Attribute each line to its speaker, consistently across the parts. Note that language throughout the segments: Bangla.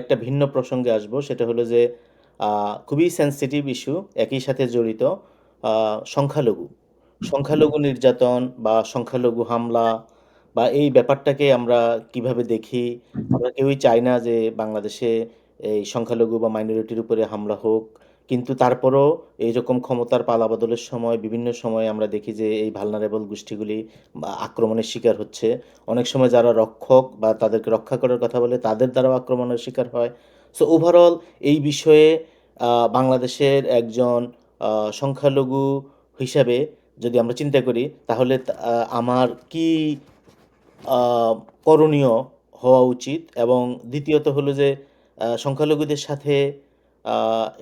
Speaker 1: একটা ভিন্ন প্রসঙ্গে আসব। সেটা হলো যে খুবই সেন্সিটিভ ইস্যু একই সাথে জড়িত সংখ্যালঘু। সংখ্যালঘু নির্যাতন বা সংখ্যালঘু হামলা বা এই ব্যাপারটাকে আমরা কীভাবে দেখি? আমরা কেউই চাই না যে বাংলাদেশে এই সংখ্যালঘু বা মাইনরিটির উপরে হামলা হোক। কিন্তু তারপরও এইরকম ক্ষমতার পালাবদলের সময়, বিভিন্ন সময় আমরা দেখি যে এই ভালনারেবল গোষ্ঠীগুলি আক্রমণের শিকার হচ্ছে। অনেক সময় যারা রক্ষক বা তাদেরকে রক্ষা করার কথা বলে, তাদের দ্বারাও আক্রমণের শিকার হয়। সো ওভারঅল এই বিষয়ে বাংলাদেশের একজন সংখ্যালঘু হিসাবে যদি আমরা চিন্তা করি, তাহলে আমার কি করণীয় হওয়া উচিত? এবং দ্বিতীয়ত হলো যে সংখ্যালঘুদের সাথে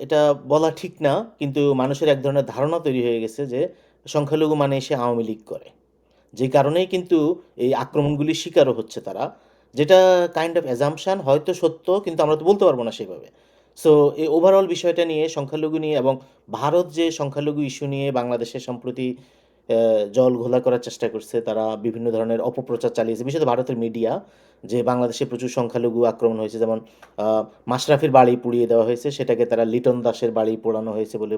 Speaker 1: এটা বলা ঠিক না, কিন্তু মানুষের এক ধরনের ধারণা তৈরি হয়ে গেছে যে সংখ্যালঘু মানে এসে আওয়ামী লীগ করে। যে কারণেই কিন্তু এই আক্রমণগুলির শিকারও হচ্ছে তারা, যেটা কাইন্ড অফ অ্যাজাম্পশন হয়তো সত্য, কিন্তু আমরা তো বলতে পারব না সেভাবে। সো এই ওভারঅল বিষয়টা নিয়ে, সংখ্যালঘু নিয়ে এবং ভারত যে সংখ্যালঘু ইস্যু নিয়ে বাংলাদেশে সম্প্রতি জল ঘোলা করার চেষ্টা করছে, তারা বিভিন্ন ধরনের অপপ্রচার চালিয়েছে, বিশেষত ভারতের মিডিয়া যে বাংলাদেশে প্রচুর সংখ্যালঘু আক্রমণ হয়েছে, যেমন মাশরাফির বাড়ি পুড়িয়ে দেওয়া হয়েছে, সেটাকে তারা লিটন দাসের বাড়ি পোড়ানো হয়েছে বলে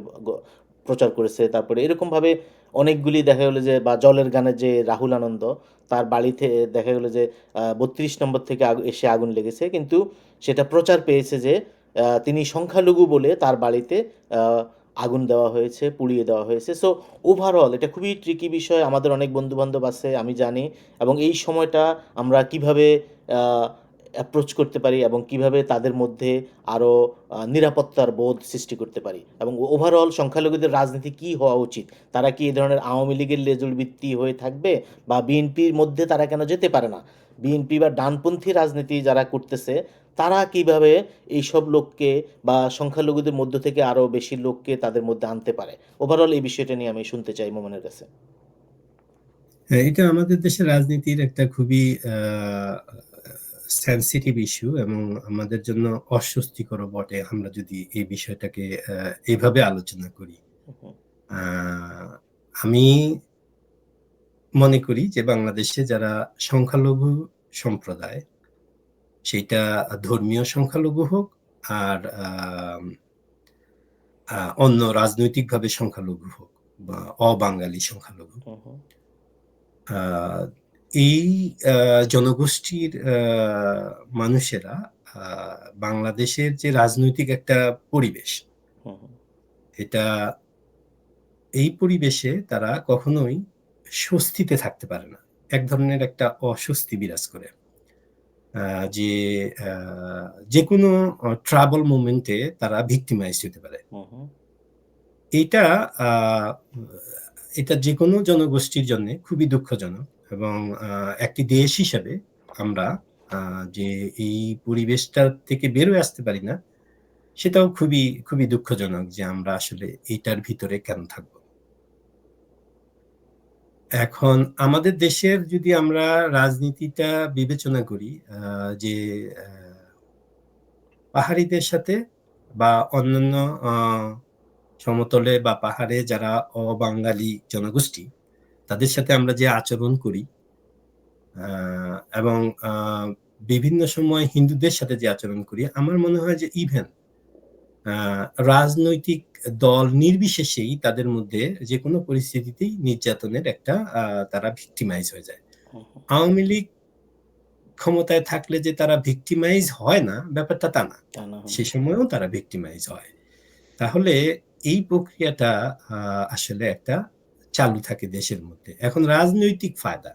Speaker 1: প্রচার করেছে, তারপরে এরকমভাবে অনেকগুলি দেখা গেলো যে, বা জলের গানের যে রাহুল আনন্দ, তার বাড়িতে দেখা গেলো যে বত্রিশ নম্বর থেকে এসে আগুন লেগেছে, কিন্তু সেটা প্রচার পেয়েছে যে তিনি সংখ্যালঘু বলে তার বাড়িতে আগুন দেওয়া হয়েছে, পুড়িয়ে দেওয়া হয়েছে। সো ওভারঅল এটা খুবই ট্রিকি বিষয়। আমাদের অনেক বন্ধুবান্ধব আছে, আমি জানি। এবং এই সময়টা আমরা কীভাবে অ্যাপ্রোচ করতে পারি এবং কীভাবে তাদের মধ্যে আরও নিরাপত্তার বোধ সৃষ্টি করতে পারি এবং ওভারঅল সংখ্যালঘুদের রাজনীতি কি হওয়া উচিত? তারা কি এই ধরনের আওয়ামী লীগের লেজুল ভিত্তি হয়ে থাকবে বা বিএনপির মধ্যে তারা কেন যেতে পারে না? বিএনপি বা ডানপন্থী রাজনীতি যারা করতেছে তারা কীভাবে এইসব লোককে বা সংখ্যালঘুদের মধ্য থেকে আরও বেশি লোককে তাদের মধ্যে আনতে পারে? ওভারঅল এই বিষয়টা নিয়ে আমি শুনতে চাই মোমেনের কাছে।
Speaker 2: হ্যাঁ, এটা আমাদের দেশের রাজনীতির একটা খুবই সেন্সিটিভ ইস্যু এবং আমাদের জন্য অস্বস্তিকর বটে আমরা যদি এই বিষয়টাকে এইভাবে আলোচনা করি। আমি মনে করি যে বাংলাদেশে যারা সংখ্যালঘু সম্প্রদায় সেটা ধর্মীয় সংখ্যালঘু হোক আর অন্য রাজনৈতিকভাবে সংখ্যালঘু হোক বা অবাঙালি সংখ্যালঘু। এই জনগোষ্ঠীর মানুষেরা বাংলাদেশের যে রাজনৈতিক একটা পরিবেশ এটা এই পরিবেশে তারা কখনোই স্বস্তিতে থাকতে পারে না। এক ধরনের একটা অস্বস্তি বিরাজ করে। আহ, যে যে কোনো ট্রাবল মুভমেন্টে তারা ভিক্টিমাইজ হতে পারে। এটা আহ, এটা যে কোনো জনগোষ্ঠীর জন্য খুবই দুঃখজনক। এবং একটি দেশ হিসাবে আমরা যে এই পরিবেশটা থেকে বেরোয় আসতে পারি না, সেটাও খুবই খুবই দুঃখজনক যে আমরা আসলে এটার ভিতরে কেন থাকব। এখন আমাদের দেশের যদি আমরা রাজনীতিটা বিবেচনা করি যে পাহাড়িদের সাথে বা অন্যান্য সমতলে বা পাহাড়ে যারা অবাঙালি জনগোষ্ঠী তাদের সাথে আমরা যে আচরণ করি এবং বিভিন্ন সময় হিন্দুদের সাথে যে আচরণ করি আমার মনে হয় যে ইভেন রাজনৈতিক দল নির্বিশেষেই তাদের মধ্যে যে কোনো পরিস্থিতিতেই নির্যাতনের একটা আহ, তারা ভিক্টিমাইজ হয়ে যায়। আওয়ামী লীগ ক্ষমতায় থাকলে যে তারা ভিক্টিমাইজ হয় না ব্যাপারটা তা না। সে সময়ও তারা ভিক্টিমাইজ হয়। তাহলে এই প্রক্রিয়াটা আহ, আসলে একটা চালু থাকে দেশের মধ্যে। এখন রাজনৈতিক ফায়দা।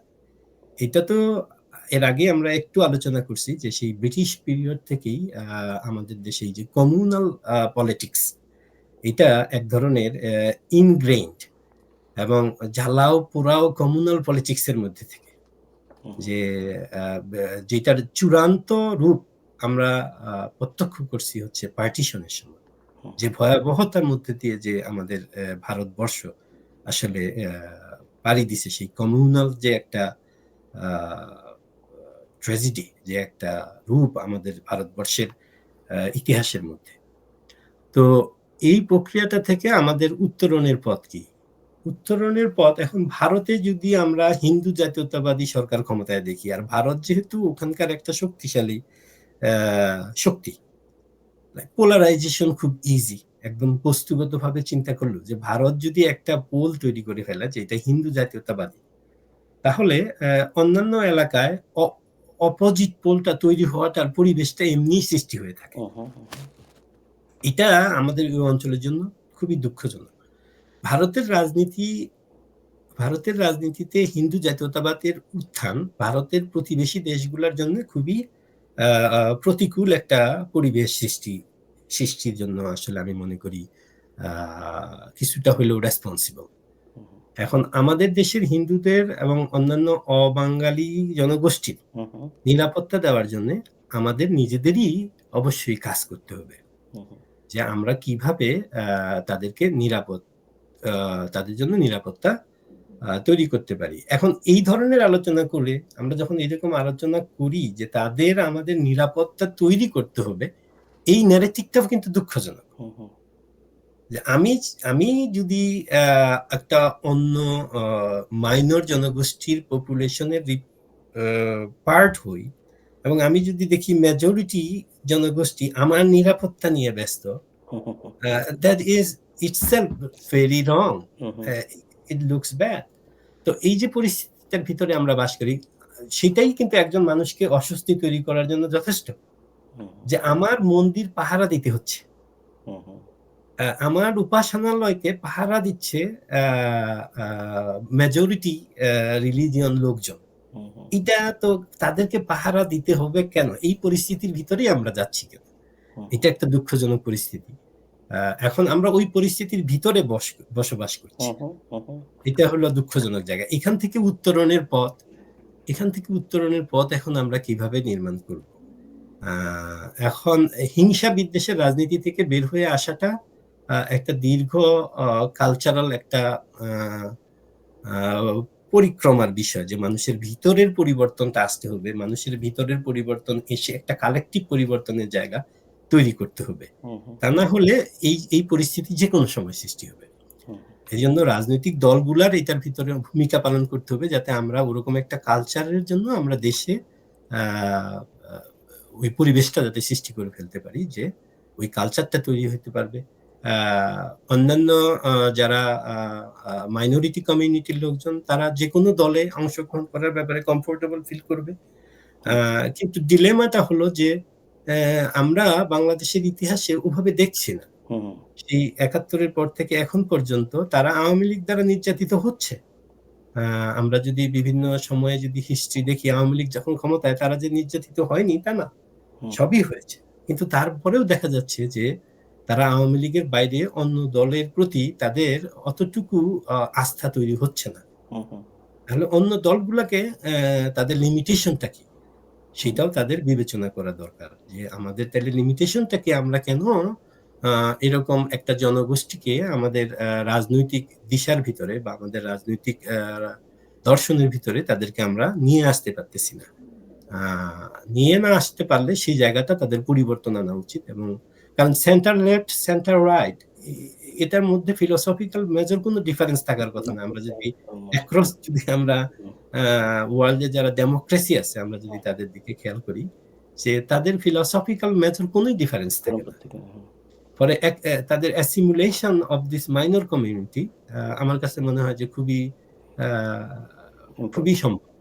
Speaker 2: এটা তো এর আগে আমরা একটু আলোচনা করছি যে সেই ব্রিটিশ পিরিয়ড থেকেই আমাদের দেশে যে কমিউনাল পলিটিক্স এটা এক ধরনের ইনগ্রেইনড এবং জ্বালাও পোড়াও কমিউনাল পলিটিক্স এর মধ্যে থেকে। যে যেটার চূড়ান্ত রূপ আমরা প্রত্যক্ষ করছি হচ্ছে পার্টিশনের সময়। যে ভয়াবহতার মধ্যে দিয়ে যে আমাদের আহ, ভারতবর্ষ আসলে পাড়ি দিছে সেই কমিউনাল যে একটা ট্র্যাজেডি যে একটা রূপ আমাদের ভারতবর্ষের ইতিহাসের মধ্যে তো এই প্রক্রিয়াটা থেকে আমাদের উত্তরণের পথ কি উত্তরণের পথ, এখন ভারতে যদি আমরা হিন্দু জাতীয়তাবাদী সরকার ক্ষমতায় দেখি, আর ভারত যেহেতু ওখানকার একটা শক্তিশালী শক্তি পোলারাইজেশন খুব ইজি। একদম বস্তুগতভাবে চিন্তা করলেও যে ভারত যদি একটা পোল তৈরি করে ফেলে যে এটা হিন্দু জাতীয়তাবাদী, তাহলে অন্যান্য এলাকায় অপোজিট পোলটা তৈরি হওয়াটার পরিবেশটা এমনিই সৃষ্টি হয়ে থাকে। এটা আমাদের ওই অঞ্চলের জন্য খুবই দুঃখজনক। ভারতের রাজনীতি ভারতের রাজনীতিতে হিন্দু জাতীয়তাবাদের উত্থান ভারতের প্রতিবেশী দেশগুলার জন্য খুবই প্রতিকূল একটা পরিবেশ সৃষ্টি সৃষ্টির জন্য আসলে আমি মনে করি কিছুটা হইলেও রেসপন্সিবল। এখন আমাদের দেশের হিন্দুদের এবং অন্যান্য অবাঙালি জনগোষ্ঠীর। নিরাপত্তা দেওয়ার জন্য আমাদের নিজেদেরই অবশ্যই কাজ করতে হবে। যে আমরা কীভাবে তাদেরকে নিরাপদ তাদের জন্য নিরাপত্তা তৈরি করতে পারি। এখন এই ধরনের আলোচনা করে আমরা যখন এরকম আলোচনা করি যে তাদের আমাদের নিরাপত্তা তৈরি করতে হবে, এই ন্যারেটিভটাও কিন্তু দুঃখজনক। যে আমি আমি যদি একটা অন্য মাইনর জনগোষ্ঠীর পপুলেশনের পার্ট হই এবং আমি যদি দেখি মেজরিটি জনগোষ্ঠী আমার নিরাপত্তা নিয়ে ব্যস্ত, very wrong.
Speaker 1: Who, who.
Speaker 2: A it looks bad. তো এই যে পরিস্থিতিটার ভিতরে আমরা বাস করি, সেটাই কিন্তু একজন মানুষকে অস্বস্তি তৈরি করার জন্য যথেষ্ট। যে আমার মন্দির পাহারা দিতে হচ্ছে। আমার উপাসনালয়কে পাহারা দিচ্ছে মেজরিটি রিলিজিয়ন লোকজন। এটা তো তাদেরকে পাহারা দিতে হবে কেন? এই পরিস্থিতির ভিতরেই আমরা যাচ্ছি কেন? এটা একটা দুঃখজনক পরিস্থিতি। এখন আমরা ওই পরিস্থিতির ভিতরে বস বসবাস করছি। এটা হলো দুঃখজনক জায়গা। এখান থেকে উত্তরণের পথ এখান থেকে উত্তরণের পথ এখন আমরা কীভাবে নির্মাণ করব? এখন হিংসা বিদ্বেষের রাজনীতি থেকে বের হয়ে আসাটা একটা দীর্ঘ কালচারাল একটা পরিক্রমার বিষয় যে মানুষের ভিতরের পরিবর্তনটা আসতে হবে। মানুষের ভিতরের পরিবর্তন এসে একটা কালেকটিভ পরিবর্তনের জায়গা তৈরি করতে হবে। তা না হলে এই এই পরিস্থিতি যেকোনো সময় সৃষ্টি হবে।
Speaker 1: এই
Speaker 2: জন্য রাজনৈতিক দলগুলার এটার ভিতরে ভূমিকা পালন করতে হবে যাতে আমরা ওরকম একটা কালচারের জন্য আমরা দেশে ওই পরিবেশটা যাতে সৃষ্টি করে ফেলতে পারি যে ওই কালচারটা তৈরি হইতে পারবে। অন্যান্য যারা মাইনরিটি কমিউনিটির লোকজন তারা যেকোনো দলে অংশগ্রহণ করার ব্যাপারে কমফোর্টেবল ফিল করবে। কিন্তু ডিলেমাটা হলো যে আমরা বাংলাদেশের ইতিহাসে ওভাবে দেখছি না। সেই ৭১ এর পর থেকে এখন পর্যন্ত তারা আওয়ামী লীগ দ্বারা নির্যাতিত হচ্ছে। আমরা যদি বিভিন্ন সময়ে যদি হিস্ট্রি দেখি আওয়ামী লীগ যখন ক্ষমতায় তারা যে নির্যাতিত হয়নি তা না। সবই হয়েছে। কিন্তু তারপরেও দেখা যাচ্ছে যে তারা আওয়ামী লীগের বাইরে অন্য দলের প্রতি তাদের অতটুকু আস্থা তৈরি হচ্ছে না। তাহলে অন্য দলগুলাকে তাদের লিমিটেশনটা কি? সেটাও তাদের বিবেচনা করা দরকার। যে আমাদের তাইলে লিমিটেশনটা কি? আমরা কেন এরকম একটা জনগোষ্ঠীকে আমাদের রাজনৈতিক দিশার ভিতরে বা আমাদের রাজনৈতিক দর্শনের ভিতরে তাদেরকে আমরা নিয়ে আসতে পারতেছি না। নিয়ে না আসতে পারলে সেই জায়গাটা তাদের পরিবর্তন আনা উচিত এবং কারণ সেন্টার লেফট, সেন্টার রাইট এটার মধ্যে ফিলোসফিক্যাল মেজর কোনো ডিফারেন্স থাকার কথা না। আমরা যদি অ্যাক্রস যদি আমরা ওয়ার্লড যারা ডেমোক্রেসি আছে আমরা যদি তাদের দিকে খেয়াল করি যে তাদের ফিলোসফিক্যাল মেজর কোনই ডিফারেন্স থাকে না। ফলে এক তাদের assimilation of this minor community আমার কাছে মনে হয় যে খুবই খুবই সম্ভব।